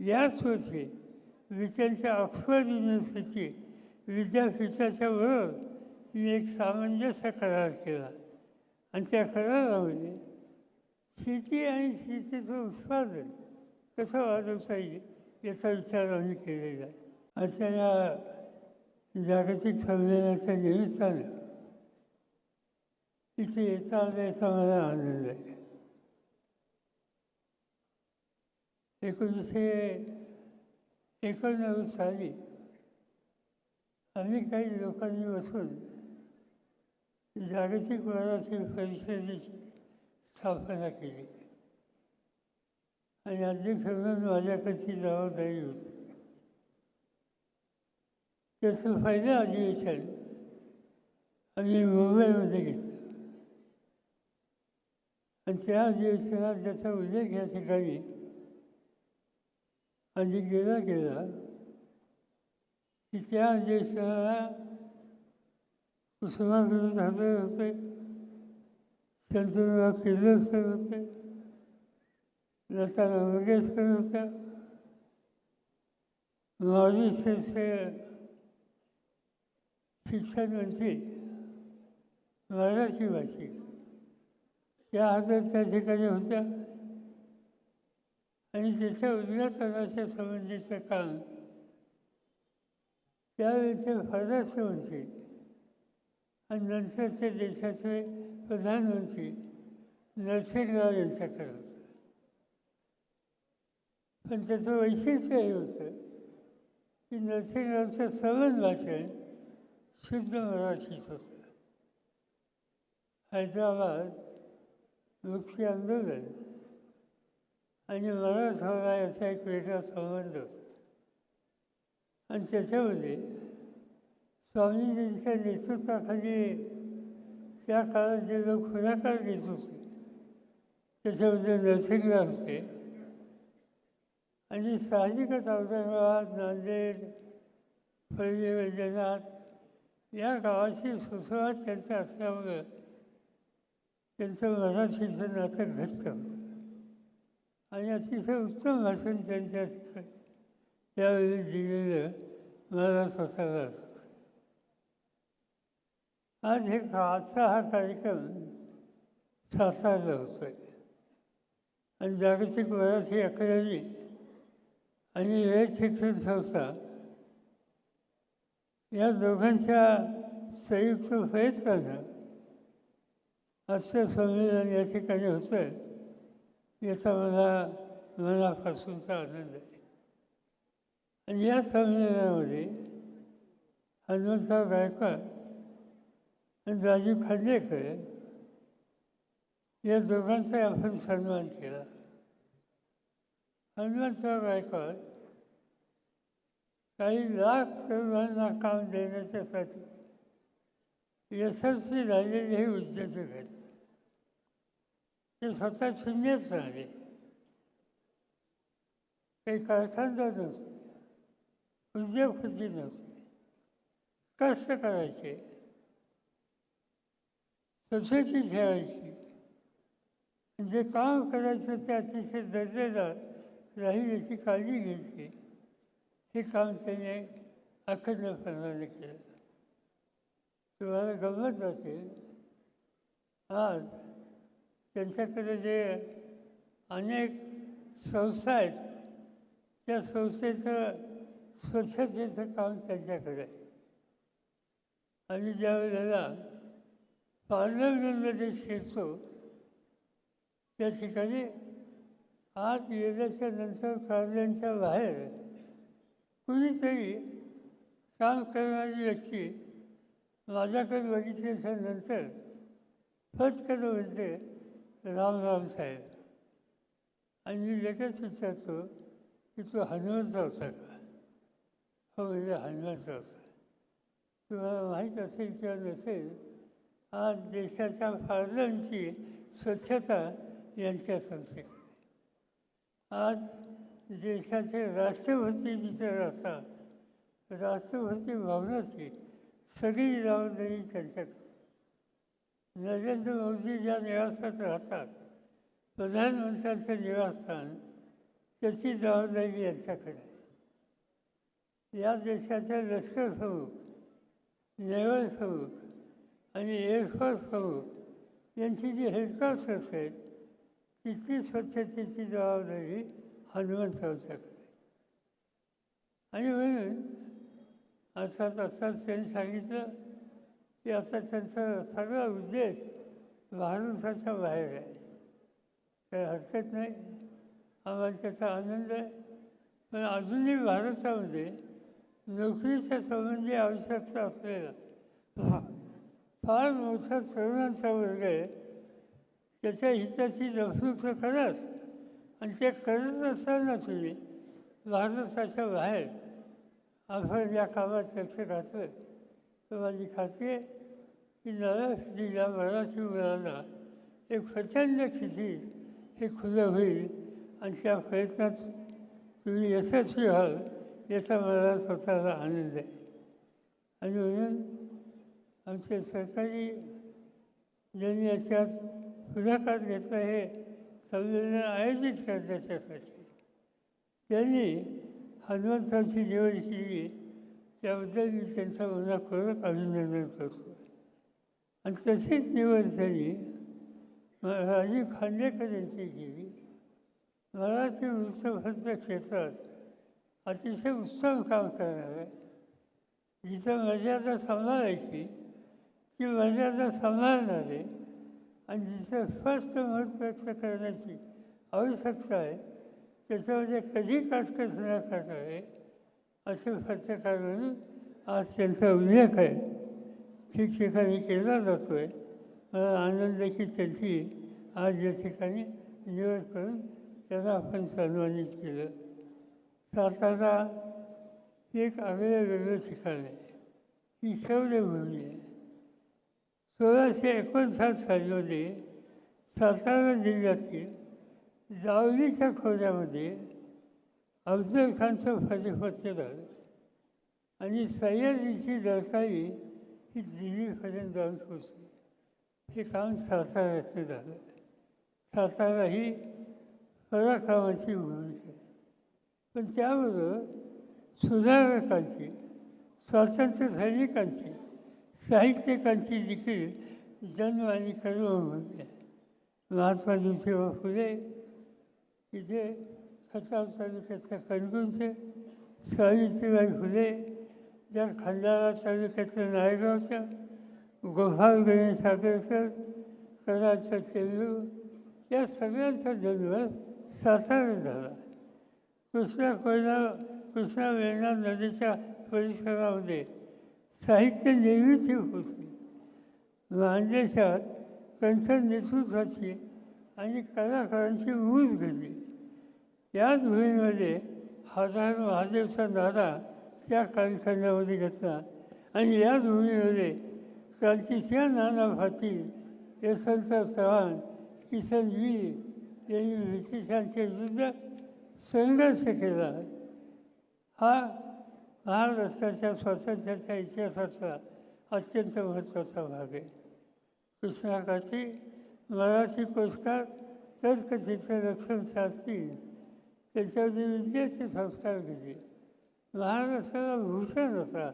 याच वर्षी ब्रिटनच्या ऑक्सफर्ड युनिव्हर्सिटी विद्यापीठाच्या बरोबर मी एक सामंजस्य करार केला. आणि त्या करारामध्ये शेती आणि शेतीचं उत्पादन कसं वाढवता येईल याचा विचार आम्ही केलेला आहे. या जागतिक संमेलनाच्या निमित्तानं इथे येता आलं याचा मला आनंद आहे. एकोणीसशे एकोणनव्वद साली अनेक काही लोकांनी बसून जागतिक वारातील परिषदेची स्थापना केली. आणि अध्यक्ष म्हणून माझ्याकडची जबाबदारी होती. त्याचं पहिलं अधिवेशन आम्ही मुंबईमध्ये घेतलं. आणि त्या अधिवेशनात त्याचा उल्लेख या ठिकाणी आधी गेला गेला. की त्या अधिवेशनाला कुसुमाग्रज हजर होते. शंतनुराव किर्लोस्कर होते. लता मंगेशकर होत्या. मॉरिशसचे शिक्षण मंत्री मराठी भाषिक त्या हातात त्या ठिकाणी होत्या. आणि त्याच्या उद्घाटनाच्या संबंधीचं काम. त्यावेळेचे परराष्ट्र होते. आणि नंतरचे देशाचे प्रधानमंत्री नरसिंहराव यांच्याकडे होतं. पण त्याचं वैशिष्ट्य हे होतं की नरसिंहरावचं सर्वच भाषण शुद्ध मराठीत होतं. हैदराबाद मुक्ती आंदोलन आणि मराठवाडा याचा एक वेगळा संबंध होता. आणि त्याच्यामध्ये स्वामीजींच्या नेतृत्वाखाली त्या काळात जे लोक पुढाकार घेत होते त्याच्यामध्ये नरसिंहराव होते. आणि साहजिकच औरंगाबाद नांदेड फळगे वैद्यनाथ या गावाची सुसुवात त्यांचं असल्यामुळं त्यांचं मराठीचं नातं घट्ट होतं. आणि अतिशय उत्तम भाषण त्यांच्या त्यावेळी दिलेलं मला स्वतःला आज हे आजचा हा कार्यक्रम होतं आहे आणि जागतिक मराठी अकादमी आणि वेद शिक्षण संस्था या दोघांच्या संयुक्त प्रयत्नानं आजचं संमेलन या ठिकाणी होतं आहे याचा मला मनापासूनचा आनंद आहे आणि या संमेलनामध्ये हनुमंतराव गायकवाड आणि राजीव खांदेकर या दोघांचाही आपण सन्मान केला. हनुमंतराव गायकवाड काही लाख तरुणांना काम देण्याच्यासाठी यशस्वी झालेले हे उद्योजक आहेत. ते स्वतः शून्यच राहिले काही कारखानदार नसते उद्योगपती नसते. कष्ट करायचे सोसायटी ठेवायची. जे काम करायचं ते अतिशय दर्जेदार राहील याची काळजी घ्यायची. हे काम त्याने अखंडपणाने केलं. तुम्हाला गमत असेल आज त्यांच्याकडे जे अनेक संस्था आहेत त्या संस्थेचं स्वच्छतेचं काम त्यांच्याकडे आहे. आणि ज्यावेळेला पार्लमेंटमध्ये शिरतो त्या ठिकाणी आत येण्याच्या नंतर कार्यांच्या बाहेर कुणीतरी काम करणारी व्यक्ती माझ्याकडे बघितल्याच्या नंतर फटकन म्हणते राम राम साहेब. आणि मी लगेच विचारतो की तो हनुमानचा होता का? हो म्हणजे हनुमानचा होता. तुम्हाला माहीत असेल किंवा नसेल आज देशाच्या फार्लांची स्वच्छता यांच्या संस्थेत आज देशाचे राष्ट्रपती विचार राहतात राष्ट्रपती भावनाची सगळी जबाबदारी त्यांच्याकडे नरेंद्र मोदी ज्या निवासात राहतात प्रधानमंत्र्यांचं निवासस्थान त्याची जबाबदारी यांच्याकडे या देशाच्या लष्कर प्रमुख नेव्हल प्रमुख आणि एअरफोर्स प्रमुख यांची जी हेडक्वार्टर्स आहेत तिथली स्वच्छतेची जबाबदारी हनुमंतरावच्याकडे आणि म्हणून अर्थात असताच त्यांनी सांगितलं की आता त्यांचा सगळा उद्देश भारताच्या बाहेर आहे. काही हरकत नाही. आम्हाला त्याचा आनंद आहे. पण अजूनही भारतामध्ये नोकरीच्या संबंधी आवश्यकता असलेला फार मोठा तरुणांचा वर्ग आहे. त्याच्या हिताची जपणूक तर खरंच आणि ते करत असताना तुम्ही भारताच्या बाहेर आपण या कामात लक्ष घातलं. तर माझी खात्री आहे? की नव्या पिढीला मराठी मुलांना एक प्रचंड क्षितीज हे खुलं होईल आणि त्या प्रयत्नात तुम्ही यशस्वी व्हाल याचा मला स्वतःला आनंद आहे आणि म्हणून आमचे सरकारी ज्यांनी याच्यात पुढाकार घेतला हे संमेलन आयोजित करण्याच्यासाठी त्यांनी हनुमंतरावची निवड केली त्याबद्दल मी त्यांचा मनापूर्वक अभिनंदन करतो आणि तशीच निवड झाली राजीव खांडेकर यांची केली मराठी वृत्तपत्र क्षेत्रात अतिशय उत्तम काम करणार. आहे जिथं मर्यादा सांभाळायची ती मर्यादा सांभाळणारे आणि जिथं स्पष्ट मत व्यक्त करण्याची आवश्यकता आहे त्याच्यामध्ये कधी काटकट न करणारे असे पत्रकार म्हणून आज त्यांचा उल्लेख आहे. ठिकठिकाणी केला जातो आहे मला आनंद आहे की त्यांची आज या ठिकाणी निवड करून त्याला आपण सन्मानित केलं. सातारा एक आगळं वेगळं ठिकाण आहे. ही शौर्यभूमी आहे. सोळाशे एकोणसाठ सालीमध्ये सातारा जिल्ह्यातील जावलीच्या खोऱ्यामध्ये अफजल खानचं फजिपत्य झालं. आणि सह्याद्रीची दरसाई ही दिल्लीपर्यंत जाऊन पोचली हे काम साताऱ्याचं झालं. सातारा ही पराक्रमाची भूमिका पण त्याबरोबर सुधारकांची स्वातंत्र्य सैनिकांची साहित्यिकांची देखील जन्म आणि कर्मभूमी आहे. महात्मा ज्योतिबा फुले इथे खताव तालुक्यातल्या कणगुंचे सावित्रीबाई फुले ज्या खंडाळा तालुक्यातल्या नायगावच्या गोपाळ सागरकर कराडचा चेंडू या सगळ्यांचा जन्म सातारा झाला. कृष्णा कोयना कृष्णा वेणा नदीच्या परिसरामध्ये साहित्य निर्मिती होती. मानदेशात कंठ नेतृत्वाची आणि कलाकारांची मूज घडली याच भूमीमध्ये हजार महादेवचा नारा त्या कालखंडामध्ये घेतला. आणि या भूमीमध्ये क्रांतीच्या नाना भाती यशवंत चव्हाण किसनजी यांनी ब्रिटिशांच्या विरुद्ध संघर्ष केला. हा महाराष्ट्राच्या स्वातंत्र्याच्या इतिहासाचा अत्यंत महत्त्वाचा भाग आहे. कृष्णाकाठी मराठी पुरस्कार तर्कचित्र रक्षण शास्त्री त्याच्यावरती विद्यार्थी संस्कार घेतले. महाराष्ट्राला भूषण होता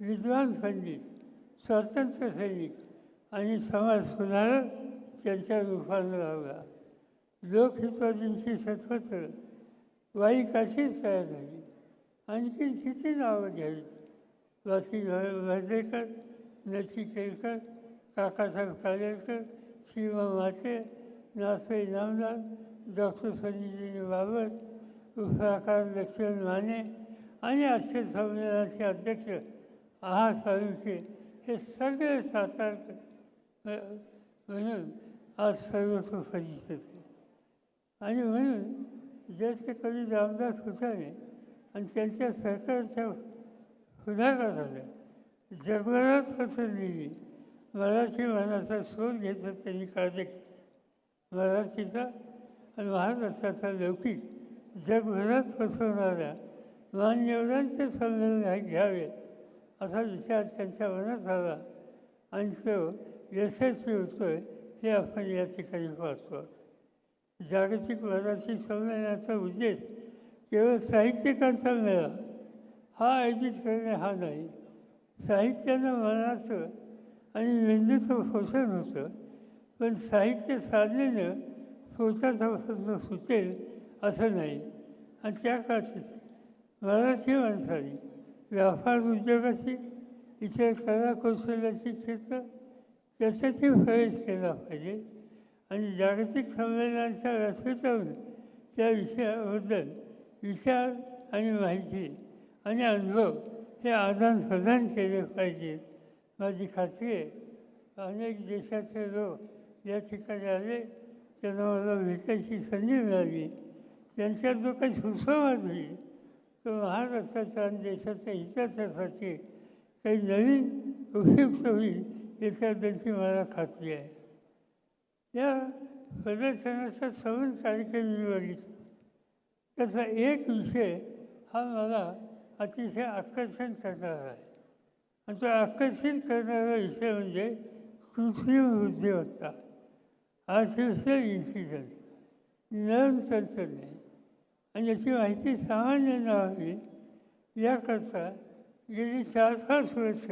विद्वान पंडित स्वातंत्र्य सैनिक आणि समाज सुधारक त्यांच्या रूपानं लावला लोकहितवादींची शतपत्र वाईकाशीच तयार झाली. आणखी किती नावं घ्यावी वासी वर्धेकर नचिकेकर काकासाहेब कालेकर शिवा माते नासे इनामदार डॉक्टर संजीवनी बाबत उफराकार लक्ष्मण माने आणि आजचे संमेलनाचे अध्यक्ष आहा साळुंके हे सगळे सातारकर म्हणून आज सर्व परिचित होते. आणि म्हणून ज्येष्ठ कवी रामदास फुटाणे आणि त्यांच्या सरकारच्या झाल्या जगभरात पसरलेली मराठी मनाचा शोध घेतला त्यांनी कार्य मराठीचा आणि महाराष्ट्राचा लौकिक जगभरात पसरणाऱ्या मान्यवरांचे संमेलन घ्यावे असा विचार त्यांच्या मनात झाला आणि तो यशस्वी होतोय हे आपण या ठिकाणी पाहतो. जागतिक मराठी संमेलनाचा उद्देश केवळ साहित्यिकांचा मेळा हा आयोजित करणे हा नाही. साहित्यानं मनाचं आणि मेंदूचं पोषण होतं पण साहित्य साधनेनं स्वतःचा प्रश्न सुटेल असं नाही. आणि त्या काळात मराठी माणसाने. व्यापार उद्योगाची इतर कलाकौशल्याचे क्षेत्र त्याच्यातही प्रवेश केला पाहिजे. आणि जागतिक संमेलनाच्या व्यासपीठावर त्या विषयाबद्दल विचार आणि माहिती आणि अनुभव हे आदान प्रदान केले पाहिजेत माझी खात्री आहे अनेक देशाचे लोक या ठिकाणी आले त्यांना मला भेटायची संधी मिळाली. त्यांच्यात जो काही सुसंवाद होईल तो महाराष्ट्राच्या आणि देशाच्या हिताच्यासाठी काही नवीन उपयुक्त होईल याच्याबद्दलची मला खात्री आहे. या प्रदर्शनाचा सवन कार्यक्रम निवडीचा त्याचा एक विषय हा मला अतिशय आकर्षण करणारा आहे. आणि तो आकर्षित करणारा विषय म्हणजे कृत्रिम बुद्धिमत्ता. आर्टिफिशियल इंटेलिजन्स नवीन तंत्रज्ञान. आणि याची माहिती सामान्य व्हावी याकरता गेली चार पाच वर्ष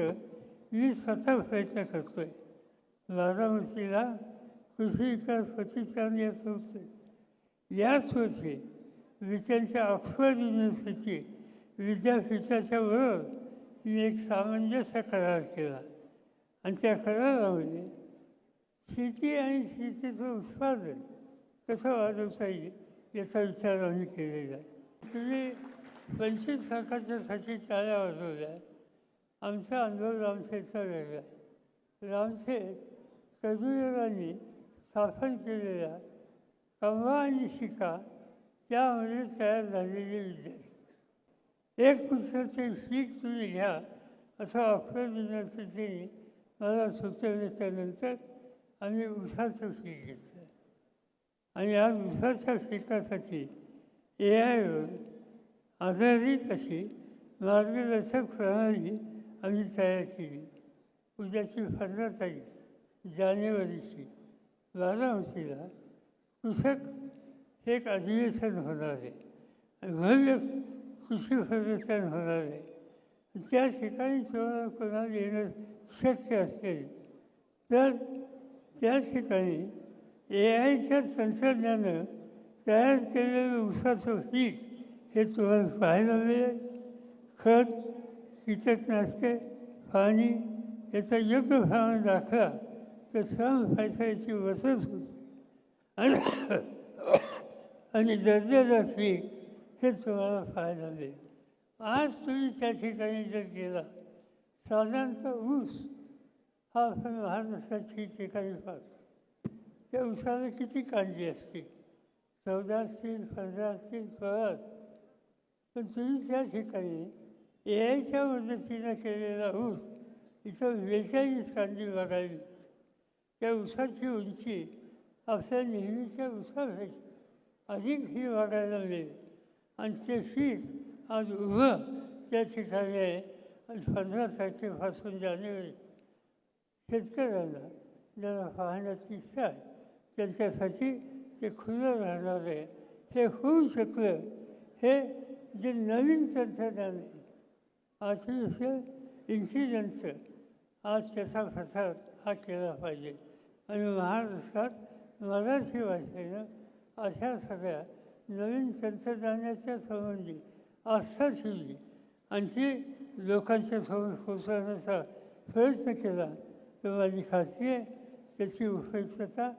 मी स्वतः प्रयत्न करतो आहे बारामतीला कृषी विकास प्रतिष्ठान या संस्थे याच वर्षी ब्रिटनच्या ऑक्सफर्ड युनिव्हर्सिटी विद्यापीठाच्या बरोबर मी एक सामंजस्य करार केला. आणि त्या करारामध्ये शेती आणि शेतीचं उत्पादन कसं वाढवता येईल याचा विचार आम्ही केलेला आहे. तुम्ही पंचवीस सरकारच्यासाठी टाळ्या वाजवल्या आमचा अनुभव रामसेचा वेगळा आहे रामसेत कजुरांनी स्थापन केलेल्या कमवा आणि शिका त्यामध्ये तयार झालेले विद्यार्थी एक पुस्तकाचे फीक तुम्ही घ्या असं ऑफर युनिव्हर्सिटीने मला सुचवल्याच्यानंतर आम्ही उसाचं फी घेतलं. आणि या उसाच्या पिकासाठी ए आयवर आधारित अशी मार्गदर्शक प्रणाली आम्ही तयार केली. उद्याची पंधरा तारीख जानेवारीची बारामतीला कृषक एक अधिवेशन होणार आहे. आणि भव्य कृषी प्रदर्शन होणार आहे. त्या ठिकाणी तुम्हाला कोणाला येणं शक्य असेल तर त्या ठिकाणी ए आयच्या तंत्रज्ञानं तयार केलेलं उसाचं पीक हे तुम्हाला पाहायला मिळेल. खत कीटकनाशके पाणी याचा योग्य भावना दाखला तर सम याची वसत होते. आणि आणि दर्जेदार पीक हे तुम्हाला पाहायला मिळेल. आज तुम्ही त्या ठिकाणी जर गेला साधारणतः ऊस हा आपण महाराष्ट्रात ठिकठिकाणी पाहतो. त्या उसाला किती काळजी असते? चौदा असतील पंधरा असतील सोळा. पण तुम्ही त्या ठिकाणी ए आयच्या मदतीनं केलेला ऊस इथं बेचाळीस कांदी बघावी. त्या उसाची उंची आपल्या नेहमीच्या उसापेक्षा अधिक ही वाढायला मिळेल आणि ते पीक आज उभं त्या ठिकाणी आहे. आणि पंधरा तारखेपासून जानेवारी. शेतकऱ्यांना ज्याला पाहण्याची इच्छा आहे. त्यांच्यासाठी ते खुलं राहणार आहे. हे होऊ शकलं. हे जे नवीन तंत्रज्ञान आहे आर्टिफिशियल इन्सिडेंटचं आज त्याचा प्रसार हा केला पाहिजे. आणि महाराष्ट्रात मराठी भाषेनं अशा सगळ्या नवीन तंत्रज्ञानाच्या संबंधी आस्था ठेवली. आणखी लोकांच्या समोर पोचवण्याचा प्रयत्न केला. तर माझी खात्री आहे त्याची उपयुक्तता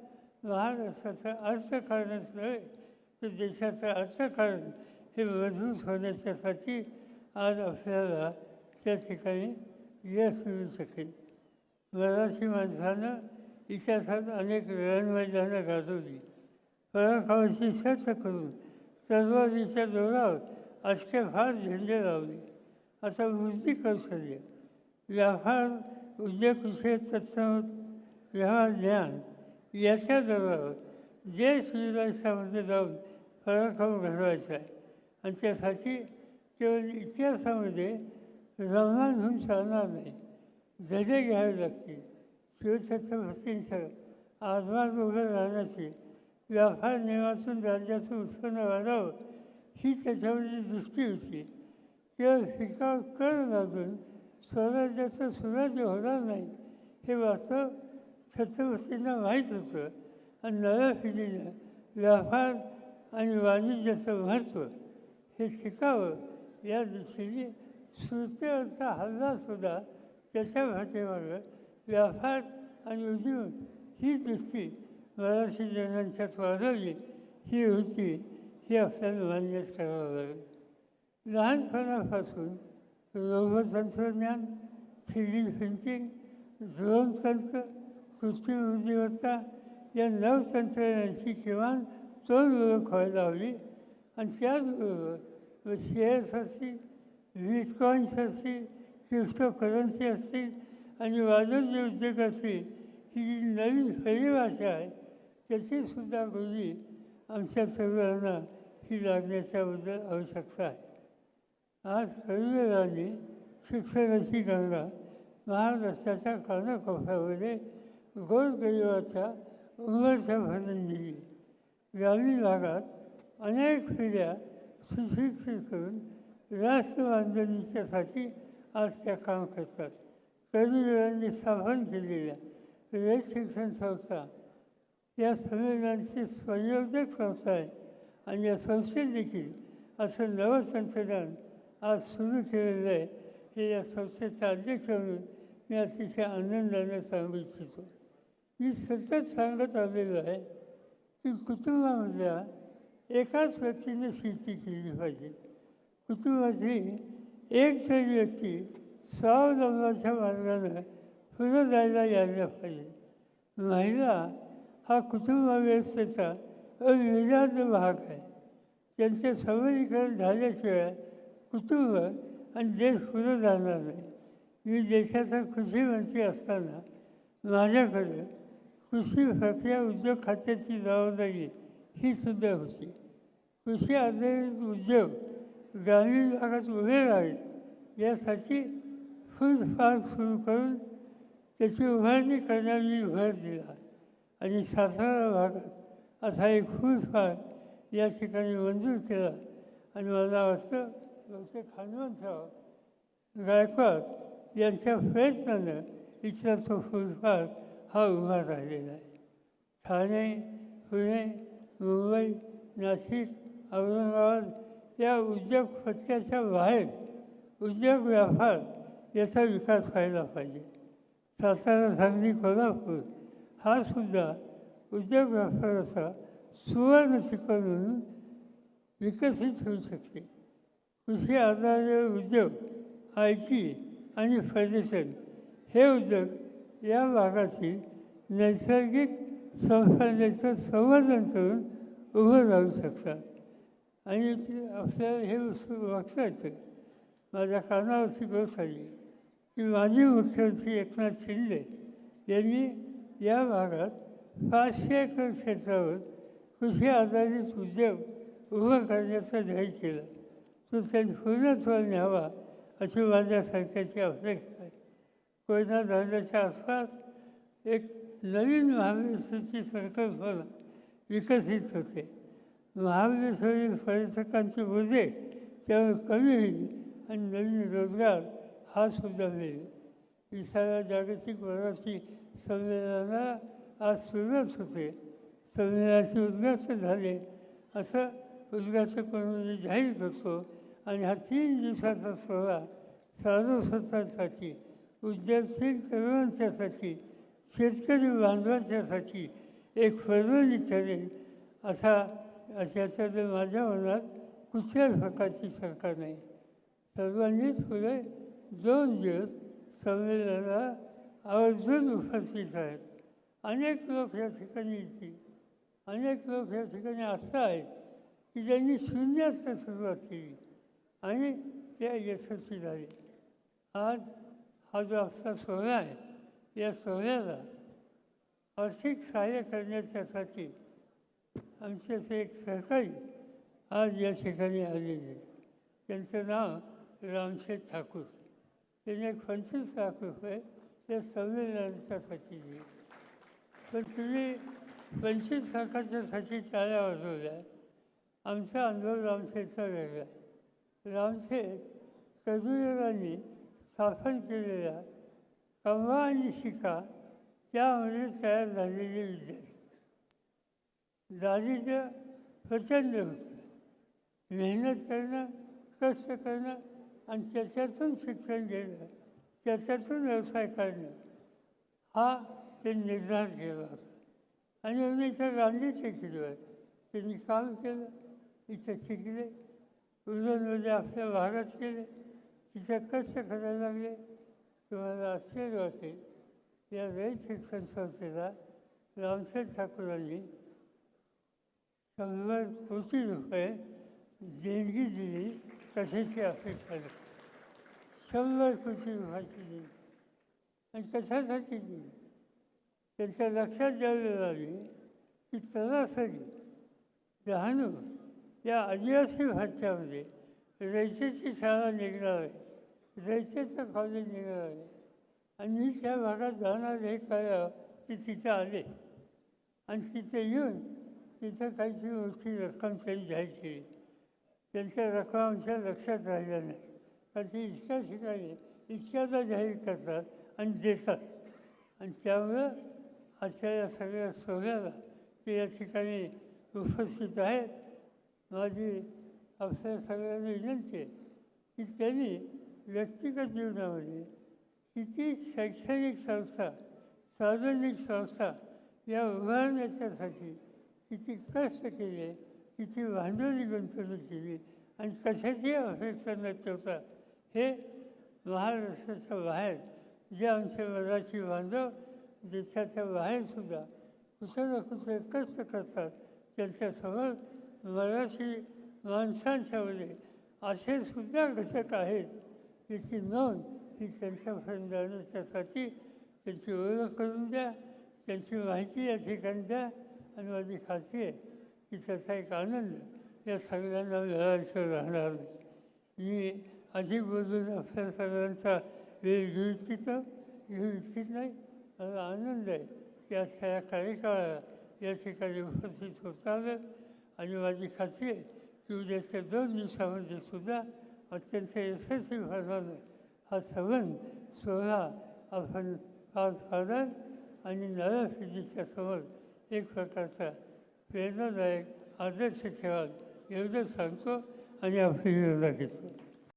महाराष्ट्राचं अर्थकारणच नव्हे तर देशाचं अर्थकारण हे मजबूत होण्याच्यासाठी आज आपल्याला त्या ठिकाणी यश मिळू शकेल. मराठी माणसानं इतिहासात अनेक रणमैदानं गाजवली. पराक्रमाची शर्त करून तलवारीच्या जोरावर अशके फार झेंडे लावले. आता वृद्धी कौशल्य व्यापार उद्योगविषयक तत्त्व व्यवहार ज्ञान याच्या दरावर जे विदेशामध्ये जाऊन पराक्रम घडवायचा आहे. आणि त्यासाठी केवळ इतिहासामध्ये रमणान होऊन चालणार नाही. धजे घ्यावे लागतील. शिवछत्रपतींसह आजमाज उभं राहण्याची व्यापार नियमातून राज्याचं उत्पन्न वाढावं ही त्याच्यामध्ये दृष्टी होती. केवळ शिकाव कर लागून स्वराज्याचं सुराज्य होणार नाही हे वास्तव छत्रपतींना माहीत होतं आणि नव्या पिढीनं व्यापार आणि वाणिज्याचं महत्त्व हे शिकावं या दृष्टीने सुरतेवरचा हल्लासुद्धा त्याच्या भाषेमागं व्यापार आणि उद्योग ही दृष्टी मराठी जनांच्यात वाढवली ही होती ही आपल्याला मान्यच करावं. लागेल लहानपणापासून रोबो तंत्रज्ञान थ्री डी प्रिंटिंग ड्रोन तंत्र कृत्रिम बुद्धिमत्ता या नवतंत्रज्ञानाची किमान दोन ओळख व्हायला हवी आणि त्याचबरोबर शेअर्स असतील बिटकॉईन्स असतील क्रिप्टो करन्सी असतील आणि वाणिज्य उद्योग असतील ही जी नवीन परिभाषा आहे त्याचीसुद्धा गोडी आमच्या तरुणांना ही लागण्याच्याबद्दल आवश्यकता आहे. आज कविवेळाने शिक्षणाची गंगा महाराष्ट्राच्या कानाकोपऱ्यामध्ये गोरगरिबाच्या उमरच्या भरून दिली. ग्रामीण भागात अनेक पिढ्या सुशिक्षित करून राष्ट्र बांधणीच्यासाठी आज त्या काम करतात. कविवेळांनी स्थापन केलेल्या रयत शिक्षण संस्था या संमेलनांची संयोजक संस्था आहे आणि या संस्थेत देखील असं नवं संशोधन आज सुरू केलेलं आहे. हे या संस्थेचा अध्यक्ष म्हणून मी अतिशय आनंदाने सांगू इच्छितो. मी सतत सांगत आलेलो आहे की कुटुंबामधल्या एकाच व्यक्तीने शेती केली पाहिजे. कुटुंबातली एक तरी व्यक्ती स्वावलंबाच्या मार्गानं पुढं जायला यायला पाहिजे. महिला हा कुटुंब व्यवस्थेचा अविभाज्य भाग आहे. त्यांचे सबलीकरण झाल्याशिवाय कुटुंब आणि देश पुढे जाणार नाही. मी देशाचा कृषीमंत्री असताना माझ्याकडे कृषी प्रक्रिया उद्योग खात्याची जबाबदारी ही सुद्धा होती. कृषी आधारित उद्योग ग्रामीण भागात उभे राहावेत यासाठी फूड फार सुरू करून त्याची उभारणी करण्याची भर दिला आणि सातारा भागात असा एक फूड फार या ठिकाणी मंजूर केला आणि मला वाटतं डॉक्टर खानवंतराव गायकवाड यांच्या प्रयत्नानं इथला तो फूड फार हा उभा राहिलेला आहे. ठाणे पुणे मुंबई नाशिक औरंगाबाद या उद्योग पत्त्याच्या बाहेर उद्योग व्यापार याचा विकास व्हायला पाहिजे. सातारा सांगली कोल्हापूर हा सुद्धा उद्योग व्यापाराचा सुवर्ण शिखर म्हणून विकसित होऊ शकते. कृषी आधारित उद्योग आय टी आणि पर्यटन हे उद्योग या भागाची नैसर्गिक संसाधनाचं संवर्धन करून उभं राहू शकतात. आणि आपल्याला हे वाचता येतं. माझ्या कानावरची गोष्ट आली की माजी मुख्यमंत्री एकनाथ शिंदे यांनी या भागात पाचशे एकर क्षेत्रावर कृषी आधारित उद्योग उभं करण्याचा जाहीर केला. तो त्यांनी पूर्णत्वाला न्यावा अशी माझ्या सरकारची अपेक्षा कोयना धरणाच्या आसपास एक नवीन महाबळेश्वरची संकल्पना विकसित होते. महाबळेश्वरील पर्यटकांचे मुद्दे त्यावर कमी होईल आणि नवीन रोजगार हा सुद्धा मिळेल. विसाव्या जागतिक वराची संमेलनाला आज सुरुवात होते. संमेलनाचे उद्घाटन झाले. असं उद्घाटक म्हणून मी जाहीर करतो आणि हा तीन दिवसाचा सोहळा साधुसंतांसाठी उद्योगशील तरुणांच्यासाठी शेतकरी बांधवांच्यासाठी एक फरवणी ठरेल असा याच्यात माझ्या मनात कुठल्याच प्रकारची शंका नाही. सर्वांनीच पुढे दोन दिवस संमेलनाला आवर्जून उपस्थित आहेत अनेक लोक या ठिकाणी येतील. अनेक लोक या ठिकाणी असं आहेत की ज्यांनी शून्यात सुरुवात केली आणि त्या यशस्वी झाले. आज हा जो आपला सोहळा आहे. या सोहळ्याला आर्थिक सहाय्य करण्याच्यासाठी आमचे ते एक सहकारी आज या ठिकाणी आलेले आहेत. त्यांचं नाव रामशेठ ठाकूर. त्यांनी एक पंचवीस लाख रुपये त्या संमेलनाच्यासाठी दिले. पण तुम्ही पंचवीस लाखाच्यासाठी टाळ्या वाजवल्या आमचा अनुभव रामशेठचा वेगळा आहे. रामशेठ कजुरेरांनी स्थापन केलेल्या कमवा आणि शिका त्यामध्ये तयार झालेले विद्यार्थी दारिद्र्य प्रचंड होते मेहनत करणं कष्ट करणं आणि त्याच्यातून शिक्षण घेणं त्याच्यातून व्यवसाय करणं हा ते निर्धार केला. होता आणि मी इथं गांधीचे आहे त्यांनी काम केलं. इथं शिकले. उरणमध्ये आपल्या भागात केले तिथे कष्ट करायला लागले. तुम्हाला आश्चर्य वाटेल. या रयत शिक्षण संस्थेला रामशेठ ठाकूरांनी शंभर कोटी रुपये देणगी दिली कशाची अपेक्षा शंभर कोटी रुपयाची दिली आणि कशासाठी दिली? त्यांच्या लक्षात द्यावी लागली की तलासरी डहाणू या आदिवासी भाषामध्ये रयतेची शाळा निघणार आहे. रयतेचं कॉलेज निघणार आणि मी त्या भागात जाणार हे कळलं की तिथं आले. आणि तिथे येऊन तिथं काहीतरी मोठी रक्कम त्यांनी जाहीर केली. त्यांच्या रक्कम आमच्या लक्षात राहिल्या नाही. कारण ते इतक्या ठिकाणी इतक्यादा जाहीर करतात आणि देतात. आणि त्यामुळं आजच्या या सगळ्या सोहळ्याला ते या ठिकाणी उपस्थित आहेत. माझी आपल्या सगळ्यांना विनंती आहे की त्यांनी व्यक्तिगत जीवनामध्ये किती शैक्षणिक संस्था सार्वजनिक संस्था या उभारण्याच्यासाठी किती कष्ट केले किती भांडवली गुंतवणूक केली आणि कशाची अपेक्षा न ठेवता हे महाराष्ट्राच्या बाहेर जे आमचे मराठी बांधव देशाच्या बाहेरसुद्धा कुठं ना कुठे कष्ट करतात त्यांच्यासमोर मराठी माणसांच्यामध्ये असे सुद्धा घटक आहेत याची नोंद ही त्यांच्यापर्यंत आणण्यासाठी त्यांची ओळख करून द्या त्यांची माहिती या ठिकाणी द्या आणि माझी खात्री आहे की त्याचा एक आनंद या सगळ्यांना मिळायचं राहणार नाही मी अधिक बोलून आपल्या सगळ्यांचा वेळ घेऊ इच्छितो घेऊ इच्छित नाही मला आनंद आहे की आजच्या या कार्यकाळाला या ठिकाणी उपस्थित होता आलं आणि माझी खात्री आहे की उद्याच्या दोन दिवसामध्ये सुद्धा अत्यंत यशस्वी होणार हा संबंध सोहळा आपण पार पाडाल आणि नव्या पिढीच्या समोर एक प्रकारचा प्रेरणादायक आदर्श ठेवाल एवढं सांगतो आणि आपली योजना घेतो.